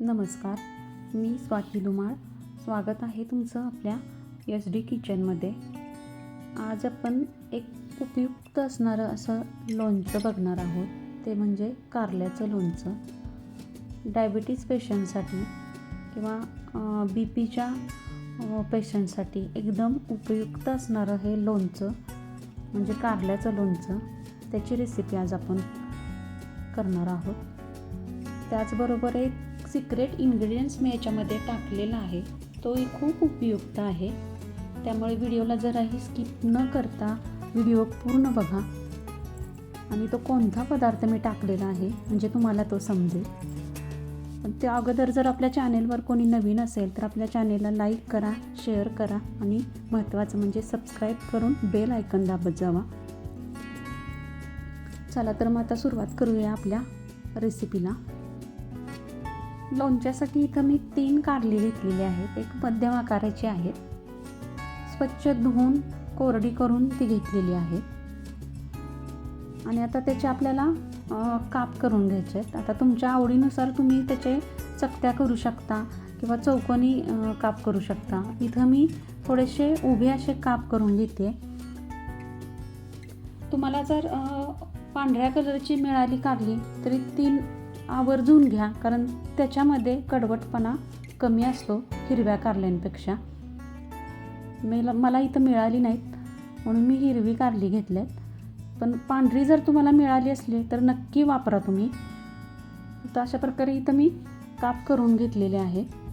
नमस्कार मी स्वाती धुमाळ स्वागत आहे तुमचं आपल्या एस डी किचनमध्ये. आज आपण एक उपयुक्त असणारं असं लोणचं बघणार आहोत. ते म्हणजे कारल्याचं लोणचं. डायबिटीज पेशंटसाठी किंवा बी पीच्या पेशंटसाठी एकदम उपयुक्त असणारं हे लोणचं म्हणजे कारल्याचं लोणचं. त्याची रेसिपी आज आपण करणार आहोत. त्याचबरोबर एक सिक्रेट इन्ग्रेडियंट्स मी याच्यामध्ये टाकलेला आहे. तोही खूप उपयुक्त आहे. त्यामुळे व्हिडिओला जराही स्किप न करता व्हिडिओ पूर्ण बघा. आणि तो कोणता पदार्थ मी टाकलेला आहे म्हणजे तुम्हाला तो समजेल. पण त्या अगोदर जर आपल्या चॅनेलवर कोणी नवीन असेल तर आपल्या चॅनेलला लाईक करा शेअर करा आणि महत्त्वाचं म्हणजे सबस्क्राईब करून बेल आयकन दाबत जावा चला तर मग आता सुरुवात करूया आपल्या रेसिपीला लोणच्यासाठी इथं मी तीन कारली घेतलेली आहेत. एक मध्यम आकाराची आहेत स्वच्छ धुवून कोरडी करून ती घेतलेली आहे. आणि आता त्याचे आपल्याला काप करून घ्यायचे आहेत. आता तुमच्या आवडीनुसार तुम्ही त्याचे चकत्या करू शकता किंवा चौकोनी काप करू शकता. इथं मी थोडेसे उभे असे काप करून घेते. तुम्हाला जर पांढऱ्या कलरची मिळाली कारली तरी तीन आवर्जून घ्या कारण त्याच्यामध्ये कडवटपणा कमी असतो हिरव्या कारल्यांपेक्षा. मेला मला इथं मिळाली नाहीत म्हणून मी हिरवी कारली घेतल्यात. पण पांढरी जर तुम्हाला मिळाली असली तर नक्की वापरा तुम्ही. तर अशा प्रकारे इथं मी काप करून घेतलेले आहे.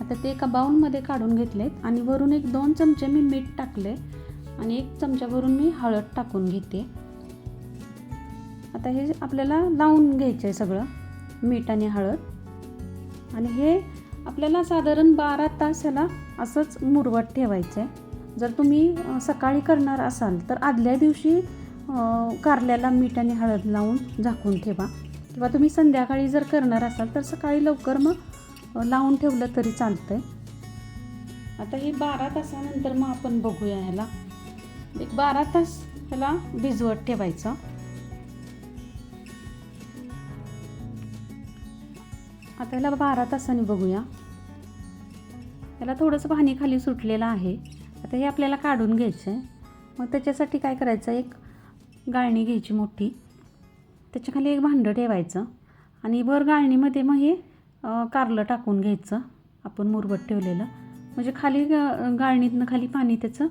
आता ते एका बाऊलमध्ये काढून घेतलेत आणि वरून एक दोन चमचे मी मीठ टाकले आणि एक चमच्यावरून मी हळद टाकून घेते. आता हे आपल्याला लावून घ्यायचं आहे सगळं मीठ आणि हळद. आणि हे आपल्याला साधारण बारा तास ह्याला असंच मुरवत ठेवायचं आहे. जर तुम्ही सकाळी करणार असाल तर आदल्या दिवशी कारल्याला मीठ आणि हळद लावून झाकून ठेवा. किंवा तुम्ही संध्याकाळी जर करणार असाल तर सकाळी लवकर मग लावून ठेवलं तरी चालतंय. आता हे बारा तासानंतर मग आपण बघूया ह्याला. एक बारा तास ह्याला भिजवत ठेवायचं. आता याला बारा तासांनी बघूया. याला थोडंसं पाणी खाली सुटलेलं आहे. आता हे आपल्याला काढून घ्यायचं आहे मग त्याच्यासाठी काय करायचं? एक गाळणी घ्यायची मोठी. त्याच्याखाली एक भांडं ठेवायचं. आणि वर गाळणीमध्ये मग हे कारलं टाकून घ्यायचं. आपण मुरबत ठेवलेलं. म्हणजे खाली गा गाळणीतनं खाली पाणी त्याचं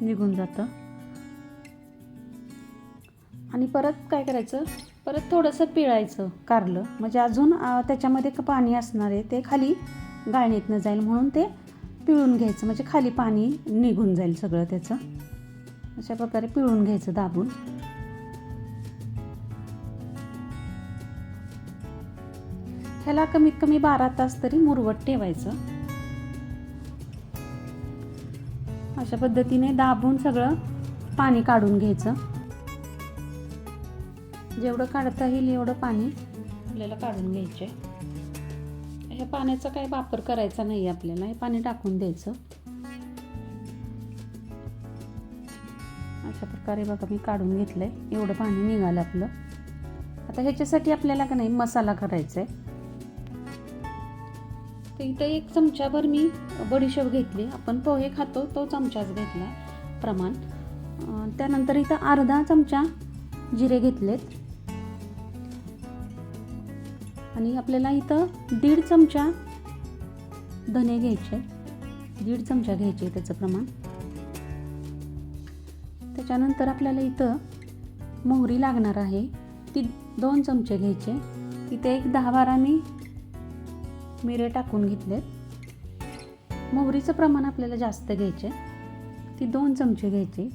निघून जातं. आणि परत काय करायचं? परत थोडंसं पिळायचं कारलं. म्हणजे अजून त्याच्यामध्ये पाणी असणार आहे ते खाली गाळणीतनं जाईल म्हणून ते पिळून घ्यायचं. म्हणजे खाली पाणी निघून जाईल सगळं त्याचं. अशा प्रकारे पिळून घ्यायचं दाबून. ह्याला कमीत कमी बारा तास तरी मुरवत ठेवायचं. अशा पद्धतीने दाबून सगळं पाणी काढून घ्यायचं. जेवढं काढता येईल एवढं पाणी आपल्याला काढून घ्यायचे ह्या पाण्याचा काही वापर करायचा नाही आपल्याला हे पाणी टाकून द्यायचं. अशा प्रकारे बघा मी काढून घेतलंय. एवढं पाणी निघालं आपलं. आता ह्याच्यासाठी आपल्याला का नाही मसाला करायचा आहे तर इथं एक चमच्याभर मी बडीशेप घेतली. आपण पोहे खातो तो चमचाच घेतला प्रमाण. त्यानंतर इथं अर्धा चमचा जिरे घेतलेत. आणि आपल्याला इथं दीड चमचा धने घ्यायचे. दीड चमचा घ्यायचे त्याचं प्रमाण. त्याच्यानंतर आपल्याला इथं मोहरी लागणार आहे. ती दोन चमचे घ्यायचे. इथे एक दहा बारा मी मिरे टाकून घेतलेत. मोहरीचं प्रमाण आपल्याला जास्त घ्यायचे. ती दोन चमचे घ्यायची.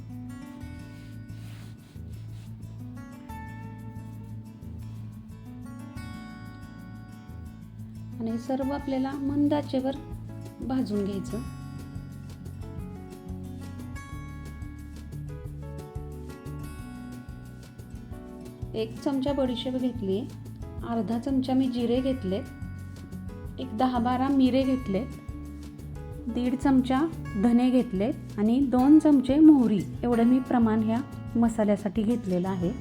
हे सर्व आपल्याला मंदाचेवर भाजून घ्यायचं. एक चमचा बडीशेप घेतली अर्धा चमचा मी जिरे घेतले एक दहा बारा मिरे घेतले दीड चमचा धने घेतले आणि दोन चमचे मोहरी. एवढं मी प्रमाण ह्या मसाल्यासाठी घेतलेलं आहे.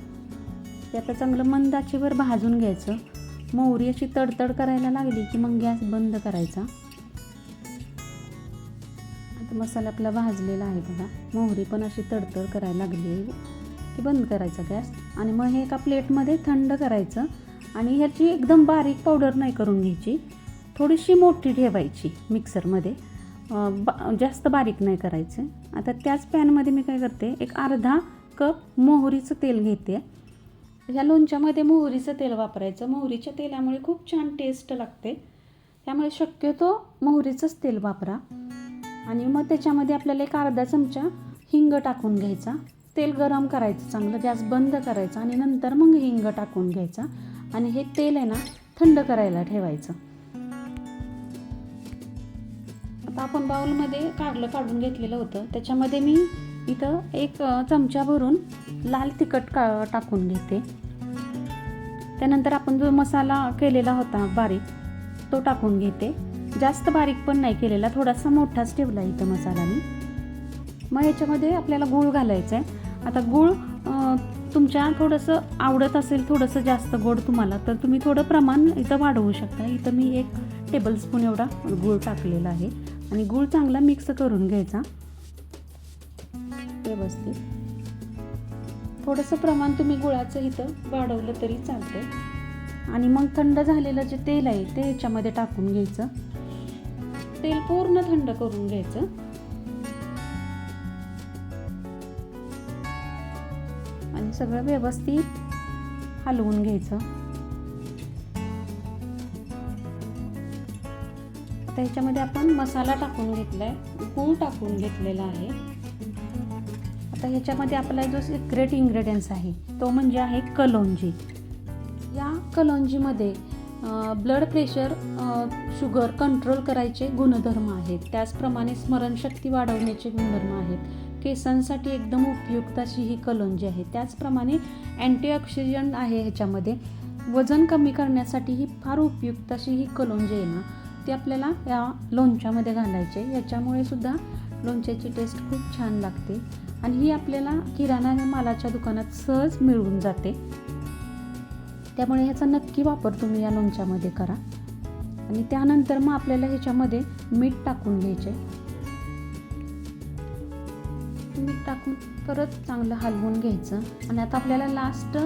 ते आता चांगलं मंदाचीवर भाजून घ्यायचं. मोहरी अशी तडतड करायला लागली की मग गॅस बंद करायचा. आता मसाला आपला भाजलेला आहे बघा. मोहरी पण अशी तडतड करायला लागली आहे की बंद करायचा गॅस. आणि मग हे एका प्लेटमध्ये थंड करायचं. आणि ह्याची एकदम बारीक पावडर नाही करून घ्यायची. थोडीशी मोठी ठेवायची मिक्सरमध्ये. बा जास्त बारीक नाही करायचं. आता त्याच पॅनमध्ये मी काय करते एक अर्धा कप मोहरीचं तेल घेते. ह्या लोणच्यामध्ये मोहरीचं तेल वापरायचं. मोहरीच्या तेलामुळे खूप छान टेस्ट लागते. त्यामुळे शक्यतो मोहरीचंच तेल वापरा. आणि मग त्याच्यामध्ये आपल्याला एक अर्धा चमचा हिंग टाकून घ्यायचा. तेल गरम करायचं चांगलं गॅस बंद करायचा आणि नंतर मग हिंग टाकून घ्यायचा. आणि हे तेल आहे ना थंड करायला ठेवायचं. आता आपण बाउलमध्ये कारलं काढून घेतलेलं होतं. त्याच्यामध्ये मी इथं एक चमचा भरून लाल तिखट का टाकून घेते. त्यानंतर आपण जो मसाला केलेला होता बारीक तो टाकून घेते. जास्त बारीक पण नाही केलेला थोडासा मोठाच ठेवला इथं मसाला मी मग याच्यामध्ये आपल्याला गूळ घालायचं आहे आता गूळ तुमच्या थोडंसं आवडत असेल थोडंसं जास्त गोड तुम्हाला तर तुम्ही थोडं प्रमाण इथं वाढवू शकता. इथं मी एक टेबलस्पून एवढा गूळ टाकलेला आहे. आणि गूळ चांगला मिक्स करून घ्यायचा. व्यवस्थित. थोडंसं प्रमाण तुम्ही गुळाचं इथं वाढवलं तरी चालतंय. आणि मग थंड झालेलं जे तेल आहे ते ह्याच्यामध्ये टाकून घ्यायचं. तेल पूर्ण थंड करून घ्यायचं. आणि सगळं व्यवस्थित हलवून घ्यायचं. आता ह्याच्यामध्ये आपण मसाला टाकून घेतलाय गूळ टाकून घेतलेला आहे. आता ह्याच्यामध्ये आपला जो सिक्रेट इन्ग्रेडियंट्स आहे तो म्हणजे आहे कलोंजी. या कलोंजीमध्ये ब्लड प्रेशर शुगर कंट्रोल करायचे गुणधर्म आहेत. त्याचप्रमाणे स्मरणशक्ती वाढवण्याचे गुणधर्म आहेत. केसांसाठी एकदम उपयुक्त अशी ही कलोंजी आहे. त्याचप्रमाणे अँटीऑक्सिजन आहे ह्याच्यामध्ये. वजन कमी करण्यासाठी ही फार उपयुक्त अशी ही कलोंजी आहे ना ती आपल्याला या लोणच्यामध्ये घालायचे याच्यामुळे सुद्धा लोणच्याची टेस्ट खूप छान लागते. आणि ही आपल्याला किराणा मालाच्या दुकानात सहज मिळून जाते. त्यामुळे ह्याचा नक्की वापर तुम्ही या लोणच्यामध्ये करा. आणि त्यानंतर मग आपल्याला ह्याच्यामध्ये मीठ टाकून घ्यायचे. मीठ टाकून परत चांगलं हलवून घ्यायचं. आणि आता आपल्याला लास्ट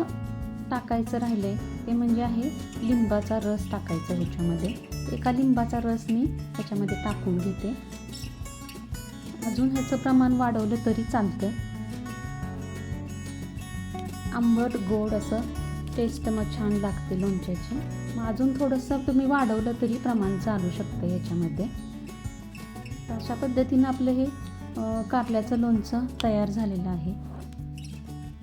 टाकायचं राहिले ते म्हणजे आहे लिंबाचा रस टाकायचा ह्याच्यामध्ये. एका लिंबाचा रस मी ह्याच्यामध्ये टाकून घेते. अजून ह्याचं प्रमाण वाढवलं तरी चालतं आंबट गोड असं टेस्ट मग छान लागते लोणच्याची. मग अजून थोडंसं तुम्ही वाढवलं तरी प्रमाण चालू शकतं याच्यामध्ये अशा पद्धतीनं आपलं हे कारल्याचं लोणचं तयार झालेलं आहे.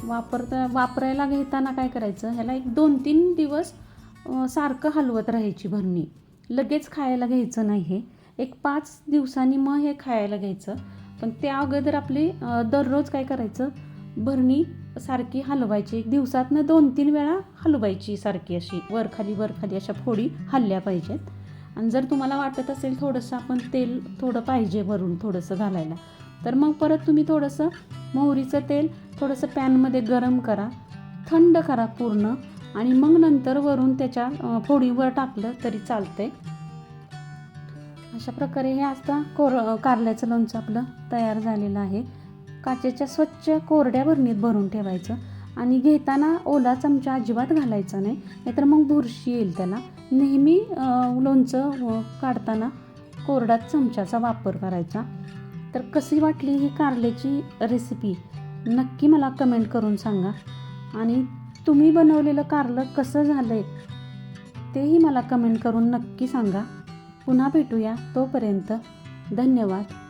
वापरता वापरायला घेताना काय करायचं ह्याला एक दोन तीन दिवस सारखं हलवत राहायची भरणी. लगेच खायला घ्यायचं नाही हे. एक पाच दिवसांनी मग हे खायला घ्यायचं. पण त्या अगोदर आपली दररोज काय करायचं? भरणी सारखी हलवायची. एक दिवसातनं दोन तीन वेळा हलवायची सारखी अशी. वरखाली वरखाली अशा फोडी हल्ल्या पाहिजेत. आणि जर तुम्हाला वाटत असेल थोडंसं आपण तेल थोडं पाहिजे भरून थोडंसं घालायला तर मग परत तुम्ही थोडंसं मोहरीचं तेल थोडंसं पॅनमध्ये गरम करा. थंड करा पूर्ण. आणि मग नंतर वरून त्याच्या फोडीवर टाकलं तरी चालतंय. अशा प्रकारे हे आता कोर कारल्याचं लोणचं आपलं तयार झालेलं आहे. काचेच्या स्वच्छ कोरड्या भरणीत भरून ठेवायचं आणि घेताना ओला चमचा अजिबात घालायचा नाही नाहीतर मग बुरशी येईल त्याला. नेहमी लोणचं काढताना कोरडा चमच्याचा वापर करायचा. तर कशी वाटली ही कारल्याची रेसिपी नक्की मला कमेंट करून सांगा. आणि तुम्ही बनवलेलं कारलं कसं झालं आहे तेही मला कमेंट करून नक्की सांगा. पुन्हा भेटूया तोपर्यंत धन्यवाद.